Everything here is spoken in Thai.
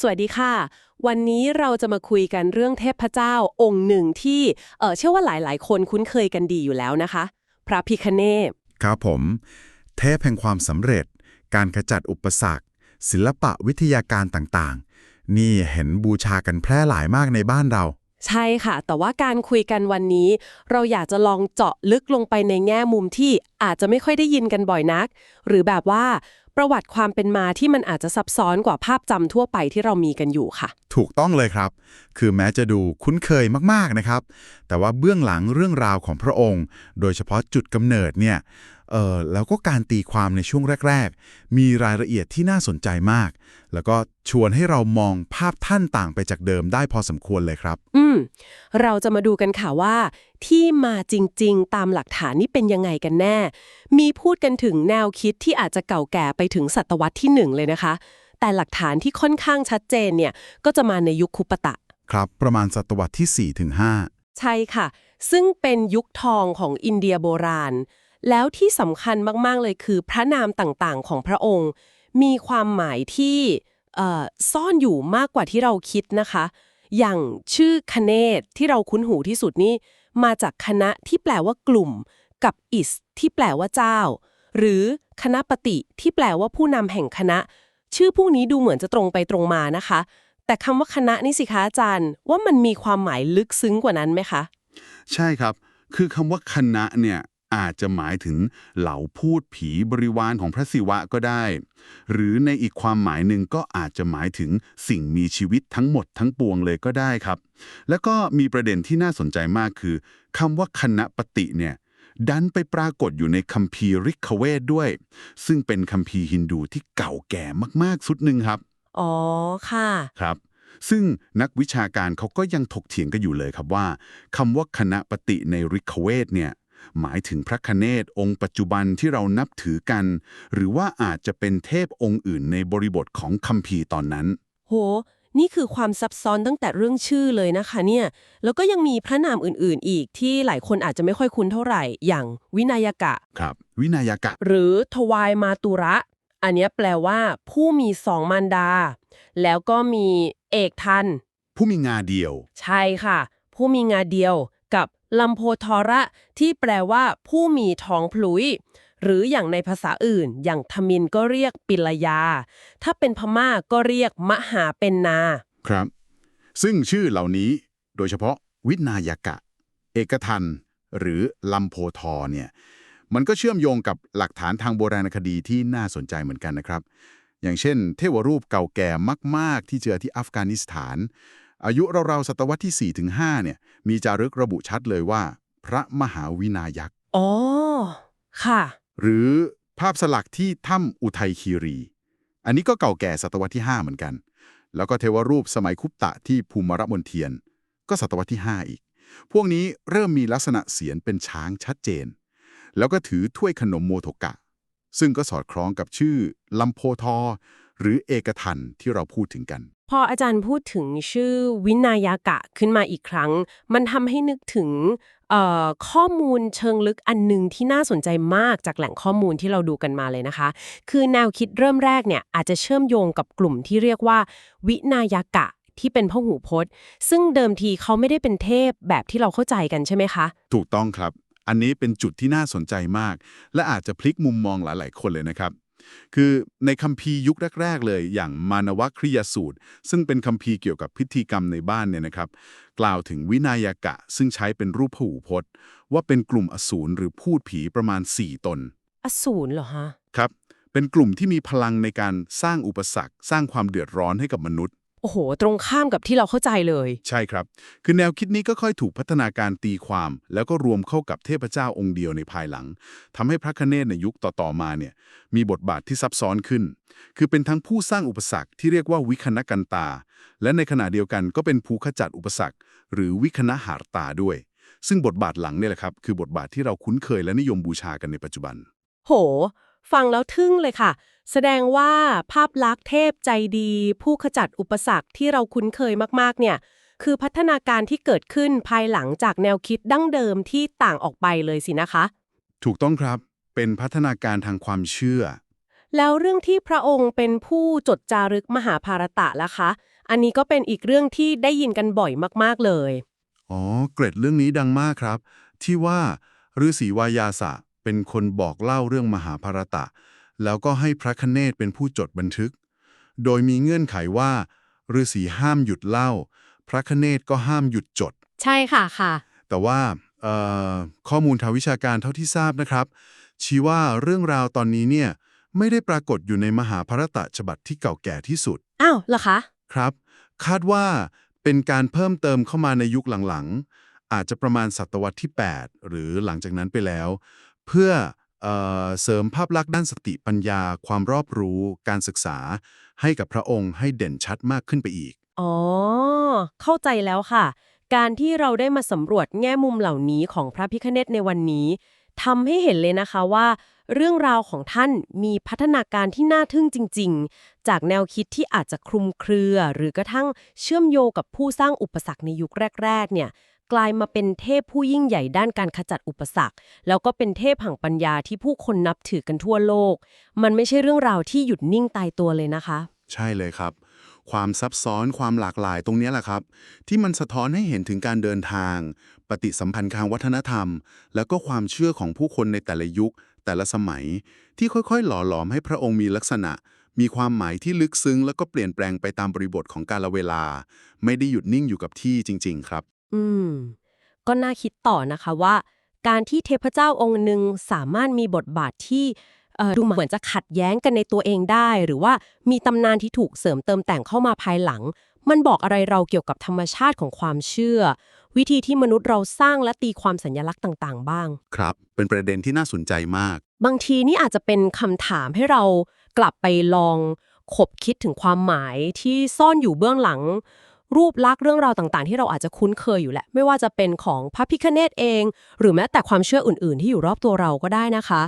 สวัสดีค่ะ วันนี้เราจะมาคุยกันเรื่องเทพเจ้าองค์หนึ่งที่เออเชื่อว่าหลาย ๆ คนคุ้นเคยกันดีอยู่แล้วนะคะ พระพิคเนศครับผม เทพแห่งความสำเร็จ การขจัดอุปสรรค ศิลปะวิทยาการต่าง ๆ นี่เห็นบูชากันแพร่หลายมากในบ้านเรา ใช่ค่ะ แต่ว่าการคุยกันวันนี้ เราอยากจะลองเจาะลึกลงไปในแง่มุมที่อาจจะไม่ค่อยได้ยินกันบ่อยนัก หรือแบบว่า ประวัติความเป็นมาที่มันอาจจะซับซ้อนกว่าภาพจำทั่วไปที่เรามีกันอยู่ค่ะ ถูกต้องเลยครับ คือแม้จะดูคุ้นเคยมากๆนะครับ แต่ว่าเบื้องหลังเรื่องราวของพระองค์ โดยเฉพาะจุดกำเนิดเนี่ย เออแล้วก็การตีความในช่วงแรก ๆ มีรายละเอียดที่น่าสนใจมาก แล้วก็ชวนให้เรามองภาพท่านต่างไปจากเดิมได้พอสมควรเลยครับ อืม เราจะมาดูกันค่ะว่า ที่มาจริงๆ ตามหลักฐานนี่เป็นยังไงกันแน่ มีพูดกันถึงแนวคิดที่อาจจะเก่าแก่ไปถึงศตวรรษที่หนึ่งเลยนะคะ แต่หลักฐานที่ค่อนข้างชัดเจนเนี่ยก็จะมาในยุคคุปตะ ครับ ประมาณศตวรรษที่4ถึง5ใช่ค่ะ ซึ่งเป็นยุคทองของอินเดียโบราณ แล้วที่สำคัญมาก ๆ เลยคือพระนามต่างๆ ของพระองค์ มีความหมายที่ซ่อนอยู่มากกว่าที่เราคิดนะคะ อย่างชื่อคเนศที่เราคุ้นหูที่สุดนี่มาจากคณะที่แปลว่ากลุ่ม กับอิส ที่แปลว่าเจ้า หรือคณะปฏิที่แปลว่าผู้นำแห่งคณะ ชื่อพวกนี้ดูเหมือนจะตรงไปตรงมานะคะ แต่คำว่าคณะนี่สิคะอาจารย์ ว่ามันมีความหมายลึกซึ้งกว่านั้นไหมคะ ใช่ครับ คือคำว่าคณะเนี่ย อาจจะหมายถึงเหล่าพูดผีบริวารของพระศิวะก็ได้ หรือในอีกความหมายหนึ่งก็อาจจะหมายถึงสิ่งมีชีวิตทั้งหมดทั้งปวงเลยก็ได้ครับ แล้วก็มีประเด็นที่น่าสนใจมากคือคำว่าคณะปฏิเนี่ยดันไปปรากฏอยู่ในคัมภีร์ริกเวทด้วย ซึ่งเป็นคัมภีร์ฮินดูที่เก่าแก่มากๆสุดหนึ่งครับ อ๋อค่ะครับ ซึ่งนักวิชาการเขาก็ยังถกเถียงกันอยู่เลยครับว่าคำว่าคณะปฏิในริกเวทเนี่ย หมายถึงพระคเนศองค์ปัจจุบันที่เรานับถือกัน หรือว่าอาจจะเป็นเทพองค์อื่นในบริบทของคัมภีร์ตอนนั้น โห นี่คือความซับซ้อนตั้งแต่เรื่องชื่อเลยนะคะเนี่ย แล้วก็ยังมีพระนามอื่นๆ อีกที่หลายคนอาจจะไม่ค่อยคุ้นเท่าไหร่ อย่างวินายกะ ครับ วินายากะ หรือทวายมาตุระ อันเนี้ยแปลว่าผู้มีสองมารดา แล้วก็มีเอกทัน ผู้มีงาเดียว ใช่ค่ะ ผู้มีงาเดียวกับ ลัมโพทอระ ที่แปลว่า ผู้มีท้องพลุย หรืออย่างในภาษาอื่น อย่างทมินก็เรียกปิลยา ถ้าเป็นพม่าก็เรียกมหาเป็นนา ครับ ซึ่งชื่อเหล่านี้โดยเฉพาะวินายกะ เอกทันหรือลัมโพทอเนี่ยมันก็เชื่อมโยงกับหลักฐานทางโบราณคดีที่น่าสนใจเหมือนกันนะครับ อย่างเช่น เทวรูปเก่าแก่มาก ๆ ที่เจอที่อัฟกานิสถาน อายุราวๆศตวรรษที่4-5เนี่ย มีจารึกระบุชัดเลยว่า พระมหาวินายักษ์ อ๋อ ค่ะ หรือภาพสลักที่ถ้ำอุทัยคีรี อันนี้ก็เก่าแก่ศตวรรษที่ 5 เหมือนกัน แล้วก็เทวรูปสมัยคุปตะที่ภูมิรมนเทียน ก็ศตวรรษที่ 5 อีก พวกนี้เริ่มมีลักษณะเสียนเป็นช้างชัดเจน แล้วก็ถือถ้วยขนมโมโทกะ ซึ่งก็สอดคล้องกับชื่อลัมโพทอ หรือเอกทันที่เราพูดถึงกัน พออาจารย์พูดถึงชื่อวินายากะขึ้นมาอีกครั้ง มันทำให้นึกถึงข้อมูลเชิงลึกอันหนึ่งที่น่าสนใจมากจากแหล่งข้อมูลที่เราดูกันมาเลยนะคะ คือแนวคิดเริ่มแรกเนี่ยอาจจะเชื่อมโยงกับกลุ่มที่เรียกว่า วินายากะที่เป็นพหูพจน์ ซึ่งเดิมทีเขาไม่ได้เป็นเทพแบบที่เราเข้าใจกันใช่ไหมคะ ถูกต้องครับ อันนี้เป็นจุดที่น่าสนใจมาก และอาจจะพลิกมุมมองหลาย ๆ คนเลยนะครับ คือในคัมภีร์ยุคแรก ๆ เลย อย่างมานวคริยสูตร ซึ่งเป็นคัมภีร์เกี่ยวกับพิธีกรรมในบ้านเนี่ยนะครับ กล่าวถึงวินายากะ ซึ่งใช้เป็นรูปพหูพจน์ ว่าเป็นกลุ่มอสูรหรือพูดผีประมาณ 4 ตน อสูรเหรอฮะ ครับ เป็นกลุ่มที่มีพลังในการสร้างอุปสรรค สร้างความเดือดร้อนให้กับมนุษย์ โอ้โห ตรงข้ามกับที่เราเข้าใจเลย ใช่ครับ คือแนวคิดนี้ก็ค่อยถูกพัฒนาการตีความ แล้วก็รวมเข้ากับเทพเจ้าองค์เดียวในภายหลังทำให้พระคเนศในยุคต่อ ๆ มาเนี่ยมีบทบาทที่ซับซ้อนขึ้น คือเป็นทั้งผู้สร้างอุปสรรคที่เรียกว่าวิคณกันตา และในขณะเดียวกันก็เป็นผู้ขจัดอุปสรรค หรือวิคณหารตาด้วย ซึ่งบทบาทหลังเนี่ยแหละครับคือบทบาทที่เราคุ้นเคยและนิยมบูชากันในปัจจุบัน โห ฟังแล้วทึ่งเลยค่ะ แสดงว่าภาพลักษณ์เทพใจดี ผู้ขจัดอุปสรรคที่เราคุ้นเคยมากๆ เนี่ย คือพัฒนาการที่เกิดขึ้นภายหลังจากแนวคิดดั้งเดิมที่ต่างออกไปเลยสินะคะ ถูกต้องครับเป็นพัฒนาการทางความเชื่อ แล้วเรื่องที่พระองค์เป็นผู้จดจารึกมหาภารตะล่ะคะ อันนี้ก็เป็นอีกเรื่องที่ได้ยินกันบ่อยมากๆเลย อ๋อ เกร็ดเรื่องนี้ดังมากครับ ที่ว่าฤาษีวายาสะ เป็นคนบอกเล่าเรื่องมหาภารตะ แล้วก็ให้พระคเนศเป็นผู้จดบันทึก โดยมีเงื่อนไขว่าฤาษีห้ามหยุดเล่า พระคเนศก็ห้ามหยุดจด ใช่ค่ะค่ะ แต่ว่าเอ่อข้อมูลทางวิชาการเท่าที่ทราบนะครับ ชี้ว่าเรื่องราวตอนนี้เนี่ยไม่ได้ปรากฏอยู่ในมหาภารตะฉบับที่เก่าแก่ที่สุด อ้าวเหรอคะ ครับ คาดว่าเป็นการเพิ่มเติมเข้ามาในยุคหลังๆ อาจจะประมาณศตวรรษที่ 8 หรือหลังจากนั้นไปแล้ว เพื่อเออเสริมภาพลักษณ์ด้านสติปัญญา ความรอบรู้การศึกษา ให้กับพระองค์ให้เด่นชัดมากขึ้นไปอีก อ๋อ เข้าใจแล้วค่ะ การที่เราได้มาสำรวจแง่มุมเหล่านี้ของพระพิคเนตในวันนี้ทำให้เห็นเลยนะคะว่า เรื่องราวของท่านมีพัฒนาการที่น่าทึ่งจริง ๆ จากแนวคิดที่อาจจะคลุมเครือ หรือกระทั่งเชื่อมโยงกับผู้สร้างอุปสรรคในยุคแรก ๆ เนี่ยกลายมาเป็นเทพผู้ยิ่งใหญ่ด้านการขจัดอุปสรรค แล้วก็เป็นเทพแห่งปัญญาที่ผู้คนนับถือกันทั่วโลก มันไม่ใช่เรื่องราวที่หยุดนิ่งตายตัวเลยนะคะ ใช่เลยครับ ความซับซ้อนความหลากหลายตรงนี้แหละครับ ที่มันสะท้อนให้เห็นถึงการเดินทาง ปฏิสัมพันธ์ทางวัฒนธรรม แล้วก็ความเชื่อของผู้คนในแต่ละยุค แต่ละสมัย ที่ค่อยๆ หล่อหลอมให้พระองค์มีลักษณะ มีความหมายที่ลึกซึ้ง แล้วก็เปลี่ยนแปลงไปตามบริบทของกาลเวลา ไม่ได้หยุดนิ่งอยู่กับที่จริง ๆ ครับ อืม ก็น่าคิดต่อนะคะว่า การที่เทพเจ้าองค์หนึ่งสามารถมีบทบาทที่เออดูเหมือนจะขัดแย้งกันในตัวเองได้ หรือว่ามีตำนานที่ถูกเสริมเติมแต่งเข้ามาภายหลัง มันบอกอะไรเราเกี่ยวกับธรรมชาติของความเชื่อ วิธีที่มนุษย์เราสร้างและตีความสัญลักษณ์ต่างๆ บ้าง ครับ เป็นประเด็นที่น่าสนใจมาก บางทีนี่อาจจะเป็นคำถามให้เรากลับไปลองขบคิดถึงความหมายที่ซ่อนอยู่เบื้องหลัง รูปลักษณ์เรื่องราวต่างๆ ที่เราอาจจะคุ้นเคยอยู่แหละ ไม่ว่าจะเป็นของพระพิคเนตเอง หรือแม้แต่ความเชื่ออื่น ๆ ที่อยู่รอบตัวเราก็ได้นะคะ